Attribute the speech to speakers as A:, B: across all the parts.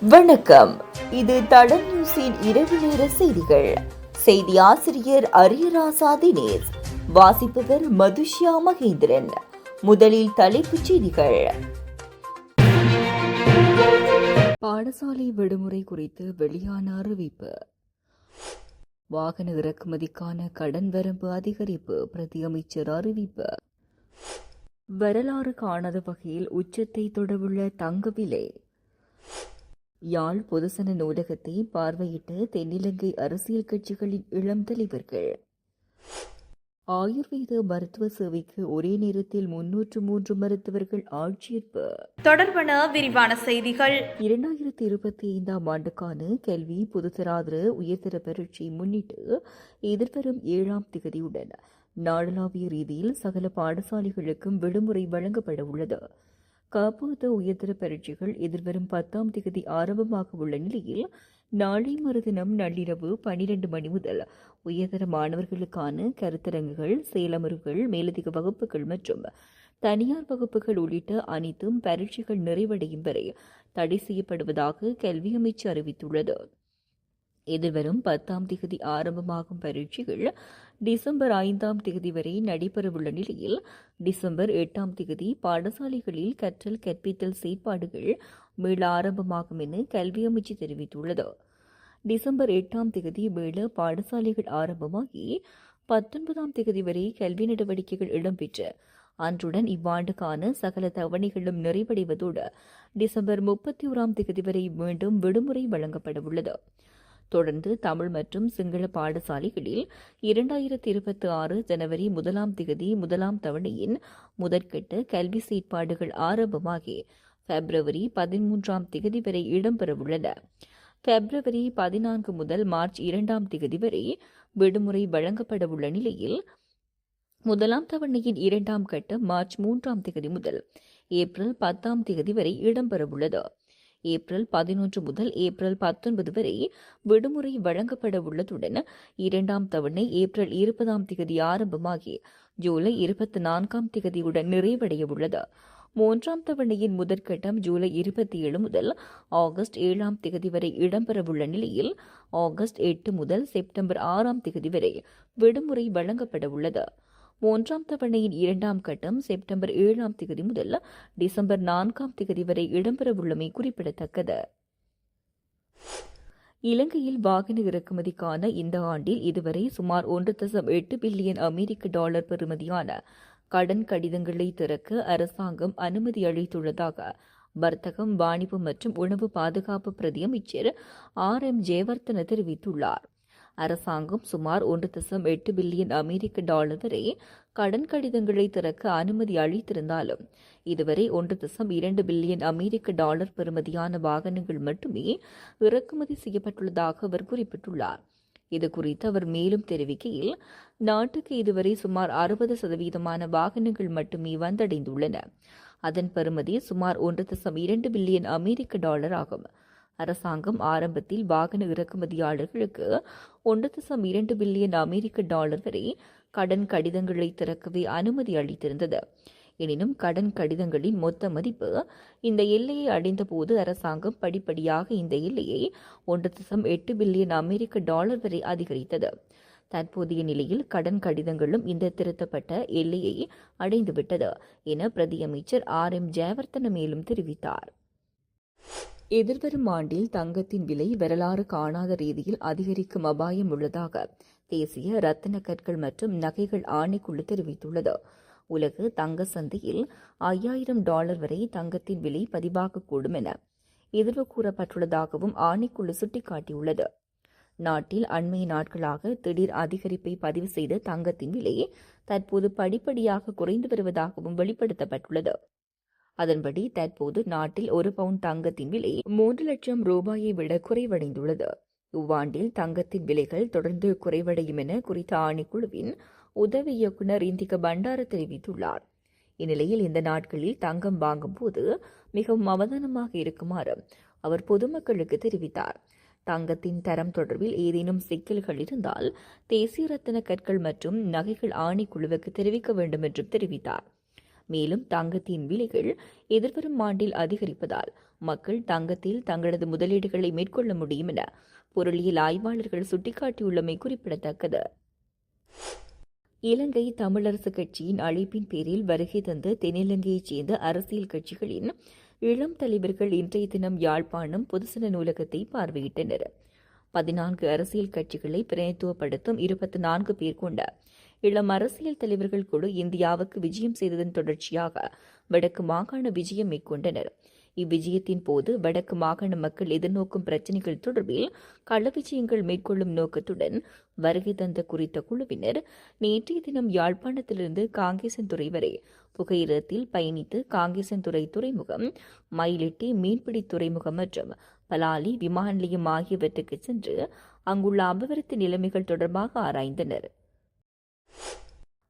A: வணக்கம். இது தடம் நியூஸின் இரவு நேர செய்திகள். செய்தி ஆசிரியர் அரியராசா தினேஷ். வாசிப்பவர் மதுஷ்யா மகேந்திரன். முதலில் தலைப்புச் செய்திகள். பாடசாலை விடுமுறை குறித்து வெளியான அறிவிப்பு. வாகன இறக்குமதிக்கான கடன் வரம்பு அதிகரிப்பு பிரதியமைச்சர் அறிவிப்பு. வரலாறு காணாத வகையில் உச்சத்தை தொடவுள்ள தங்க விலை. யாழ் பொதுசன நூலகத்தை பார்வையிட்ட தென்னிலங்கை அரசியல் கட்சிகளின் இளம் தலைவர்கள். ஆயுர்வேத மருத்துவ சேவைக்கு ஒரே நேரத்தில் முன்னூற்று மூன்று மருத்துவர்கள் ஆட்சேர்ப்பு
B: தொடர்பான விரிவான செய்திகள்.
A: இரண்டாயிரத்தி இருபத்தி ஐந்தாம் ஆண்டுக்கான கல்வி பொதுத்தராதர உயர்தர பரீட்சை முன்னிட்டு எதிர்வரும் ஏழாம் திகதியுடன் நாடளாவிய ரீதியில் சகல பாடசாலைகளுக்கும் விடுமுறை வழங்கப்பட உள்ளது. காப்போத உயர்தர பரீட்சைகள் எதிர்வரும் பத்தாம் தேதி ஆரம்பமாக உள்ள நிலையில் நாளை மறுதினம் நள்ளிரவு பனிரெண்டு மணி முதல் உயர்தர மாணவர்களுக்கான கருத்தரங்குகள் செயலமர்வுகள் மேலதிக வகுப்புகள் மற்றும் தனியார் வகுப்புகள் உள்ளிட்ட அனைத்தும் பரீட்சைகள் நிறைவடையும் வரை தடை செய்யப்படுவதாக கல்வி அமைச்சு அறிவித்துள்ளது. எதிர்வரும் பத்தாம் திகதி ஆரம்பமாகும் பரீட்சைகள் டிசம்பர் ஐந்தாம் திகதி வரை நடைபெறவுள்ள நிலையில் டிசம்பர் எட்டாம் திகதி பாடசாலைகளில் கற்றல் கற்பித்தல் செயற்பாடுகள் மீள ஆரம்பமாகும் என கல்வி அமைச்சு தெரிவித்துள்ளது. டிசம்பர் எட்டாம் திகதி மீள பாடசாலைகள் ஆரம்பமாகி பத்தொன்பதாம் திகதி வரை கல்வி நடவடிக்கைகள் இடம்பெற்று. அன்றுடன் இவ்வாண்டுக்கான சகல தவணைகளும் நிறைவடைவதோடு டிசம்பர் முப்பத்தி ஓராம் திகதி வரை மீண்டும் விடுமுறை வழங்கப்படவுள்ளது. தொடர்ந்து தமிழ் மற்றும் சிங்கள பாடசாலைகளில் இரண்டாயிரத்தி இருபத்தி ஆறு ஜனவரி முதலாம் திகதி முதலாம் தவணையின் முதற்கட்ட கல்வி செயற்பாடுகள் ஆரம்பமாகி பிப்ரவரி பதிமூன்றாம் திகதி வரை இடம்பெறவுள்ளன. பிப்ரவரி பதினான்கு முதல் மார்ச் இரண்டாம் திகதி வரை விடுமுறை வழங்கப்படவுள்ள நிலையில் முதலாம் தவணையின் இரண்டாம் கட்டம் மார்ச் மூன்றாம் திகதி முதல் ஏப்ரல் பத்தாம் திகதி வரை இடம்பெறவுள்ளது. ஏப்ரல் பதினொன்று முதல் ஏப்ரல் பத்தொன்பது வரை விடுமுறை வழங்கப்பட உள்ளதுடன் இரண்டாம் தவணை ஏப்ரல் இருபதாம் திகதி ஆரம்பமாகி ஜூலை இருபத்தி நான்காம் திகதியுடன் நிறைவடைய உள்ளது மூன்றாம் தவணையின் முதற்கட்டம் ஜூலை இருபத்தி ஏழு முதல் ஆகஸ்ட் ஏழாம் திகதி வரை இடம்பெறவுள்ள நிலையில் ஆகஸ்ட் எட்டு முதல் செப்டம்பர் ஆறாம் திகதி வரை விடுமுறை வழங்கப்பட உள்ளது மூன்றாம் தவணையின் இரண்டாம் கட்டம் செப்டம்பர் ஏழாம் திகதி முதல் டிசம்பர் நான்காம் திகதி வரை இடம்பெறவுள்ளமை குறிப்பிடத்தக்கது. இலங்கையில் வாகன இறக்குமதிக்கான இந்த ஆண்டில் இதுவரை சுமார் ஒன்று தசம் எட்டு பில்லியன் அமெரிக்க டாலர் பெறுமதியான கடன் கடிதங்களை திறக்க அரசாங்கம் அனுமதி அளித்துள்ளதாக வர்த்தகம் வாணிபம் மற்றும் உணவு பாதுகாப்பு பிரதியமைச்சர் ஆர் எம் ஜெயவர்தன தெரிவித்துள்ளார். அரசாங்கம் சுமார் ஒன்று தசம் எட்டு பில்லியன் அமெரிக்க டாலர் வரை கடன் கடிதங்களை திறக்க அனுமதி அளித்திருந்தாலும் இதுவரை ஒன்று தசம் இரண்டு பில்லியன் அமெரிக்க டாலர் பெறுமதியான வாகனங்கள் மட்டுமே இறக்குமதி செய்யப்பட்டுள்ளதாக அவர் குறிப்பிட்டுள்ளார். இது குறித்து அவர் மேலும் தெரிவிக்கையில் நாட்டுக்கு இதுவரை சுமார் அறுபது சதவீதமான வாகனங்கள் மட்டுமே வந்தடைந்துள்ளன. அதன் பெறுமதி சுமார் ஒன்று தசம் இரண்டு பில்லியன் அமெரிக்க டாலர் ஆகும். அரசாங்கம் ஆரம்பத்தில் வாகன இறக்குமதியாளர்களுக்கு ஒன்று தசம் இரண்டு பில்லியன் அமெரிக்க டாலர் வரை கடன் கடிதங்களை திறக்கவே அனுமதி அளித்திருந்தது. எனினும் கடன் கடிதங்களின் மொத்த மதிப்பு இந்த எல்லையை அடைந்தபோது அரசாங்கம் படிப்படியாக இந்த எல்லையை ஒன்று தசம் எட்டு பில்லியன் அமெரிக்க டாலர் வரை அதிகரித்தது. தற்போதைய நிலையில் கடன் கடிதங்களும் இந்த திருத்தப்பட்ட எல்லையை அடைந்துவிட்டது என பிரதியமைச்சர் ஆர் எம் ஜெயவர்தன மேலும் தெரிவித்தார். எதிர்வரும் ஆண்டில் தங்கத்தின் விலை வரலாறு காணாத ரீதியில் அதிகரிக்கும் அபாயம் உள்ளதாக தேசிய ரத்தின கற்கள் மற்றும் நகைகள் ஆணைக்குழு தெரிவித்துள்ளது. உலக தங்க சந்தையில் ஐயாயிரம் டாலர் வரை தங்கத்தின் விலை பதிவாகக்கூடும் என எதிர்வு கூறப்பட்டுள்ளதாகவும் ஆணைக்குழு சுட்டிக்காட்டியுள்ளது. நாட்டில் அண்மைய நாட்களாக திடீர் அதிகரிப்பை பதிவு செய்த தங்கத்தின் விலை தற்போது படிப்படியாக குறைந்து வருவதாகவும் வெளிப்படுத்தப்பட்டுள்ளது. அதன்படி தற்போது நாட்டில் ஒரு பவுண்ட் தங்கத்தின் விலை மூன்று லட்சம் ரூபாயை விட குறைவடைந்துள்ளது. இவ்வாண்டில் தங்கத்தின் விலைகள் தொடர்ந்து குறைவடையும் என குறித்த ஆணைக்குழுவின் உதவி இயக்குநர் இந்திக பண்டார தெரிவித்துள்ளார். இந்நிலையில் இந்த நாட்களில் தங்கம் வாங்கும் போது மிகவும் அவதானமாக இருக்குமாறு அவர் பொதுமக்களுக்கு தெரிவித்தார். தங்கத்தின் தரம் தொடர்பில் ஏதேனும் சிக்கல்கள் இருந்தால் தேசிய ரத்தின கற்கள் மற்றும் நகைகள் ஆணைக்குழுவுக்கு தெரிவிக்க வேண்டும் என்றும் தெரிவித்தார். மேலும் தங்கத்தின் விலைகள் எதிர்வரும் ஆண்டில் அதிகரிப்பதால் மக்கள் தங்கத்தில் தங்களது முதலீடுகளை மேற்கொள்ள முடியும் என பொருளியல் ஆய்வாளர்கள் சுட்டிக்காட்டியுள்ளமை குறிப்பிடத்தக்கது. இலங்கை தமிழரசு கட்சியின் அழைப்பின் பேரில் வருகை தந்த தென்னிலங்கையைச் சேர்ந்த அரசியல் கட்சிகளின் இளம் தலைவர்கள் இன்றைய தினம் யாழ்ப்பாணம் பொதுசன நூலகத்தை பார்வையிட்டனர். பதினான்கு அரசியல் கட்சிகளை பிரதித்துவப்படுத்தும் இருபத்தி நான்கு பேர் கொண்ட இளம் அரசியல் தலைவர்கள் குழு இந்தியாவுக்கு விஜயம் செய்ததன் தொடர்ச்சியாக வடக்கு மாகாண விஜயம் மேற்கொண்டனர். இவ்விஜயத்தின் போது வடக்கு மாகாண மக்கள் எதிர்நோக்கும் பிரச்சினைகள் தொடர்பில் களவிஜயங்கள் மேற்கொள்ளும் நோக்கத்துடன் வருகை தந்த குறித்த குழுவினர் நேற்றைய தினம் யாழ்ப்பாணத்திலிருந்து காங்கேசன்துறை வரை புகையிரத்தில் பயணித்து காங்கேசன்துறை துறைமுகம் மயிலிட்டி மீன்பிடி துறைமுகம் மற்றும் பலாலி விமான நிலையம் ஆகியவற்றுக்கு சென்று அங்குள்ள அபிவிருத்தி நிலைமைகள் தொடர்பாக ஆராய்ந்தனர்.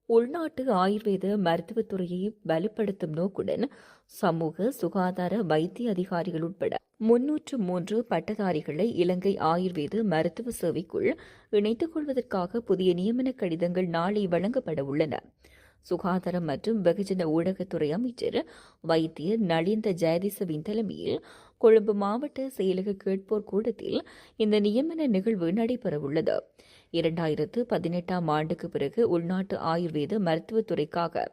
A: உள்நாட்டு ஆயுர்வேத மருத்துவத்துறையை வலுப்படுத்தும் நோக்குடன் சமூக சுகாதார வைத்திய அதிகாரிகள் உட்பட முன்னூற்று மூன்று பட்டதாரிகளை இலங்கை ஆயுர்வேத மருத்துவ சேவைக்குள் இணைத்துக் கொள்வதற்காக புதிய நியமன கடிதங்கள் நாளை வழங்கப்பட உள்ளன. சுகாதாரம் மற்றும் வெகுஜன ஊடகத்துறை அமைச்சர் வைத்தியர் நளிந்த ஜெயதிசவின் தலைமையில் கொழும்பு மாவட்ட செயலக கேட்போர் கூடத்தில் இந்த நியமன நிகழ்வு நடைபெறவுள்ளது. இரண்டாயிரத்து பதினெட்டாம் ஆண்டுக்கு பிறகு உள்நாட்டு ஆயுர்வேத மருத்துவத்துறைக்காக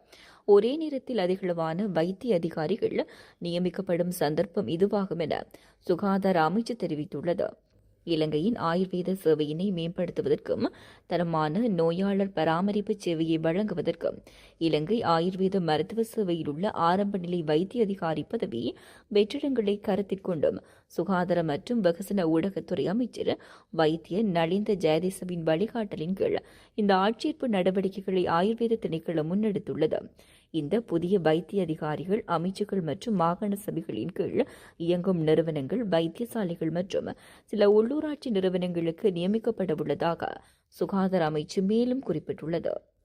A: ஒரே நேரத்தில் அதிகளவான வைத்திய அதிகாரிகள் நியமிக்கப்படும் சந்தர்ப்பம் இதுவாகும் என சுகாதார அமைச்சு தெரிவித்துள்ளது. இலங்கையின் ஆயுர்வேத சேவையினை மேம்படுத்துவதற்கும் தரமான நோயாளர் பராமரிப்பு சேவையை வழங்குவதற்கும் இலங்கை ஆயுர்வேத மருத்துவ சேவையில் உள்ள ஆரம்ப நிலை வைத்திய அதிகாரி பதவி வெற்றிடங்களை கருத்தில் கொண்டும் சுகாதார மற்றும் வெகுசன ஊடகத்துறை அமைச்சர் வைத்திய நலிந்த ஜெயதேசவின் வழிகாட்டலின் கீழ் இந்த ஆட்சேர்ப்பு நடவடிக்கைகளை ஆயுர்வேத திணைக்களம் முன்னெடுத்துள்ளது. இந்த புதிய வைத்திய அதிகாரிகள் அமைச்சுகள் மற்றும் மாகாண சபைகளின் கீழ் இயங்கும் நிறுவனங்கள் வைத்தியசாலைகள் மற்றும் சில உள்ளூராட்சி நிறுவனங்களுக்கு நியமிக்கப்பட உள்ளதாக சுகாதார அமைச்சு மேலும் குறிப்பிட்டுள்ளது.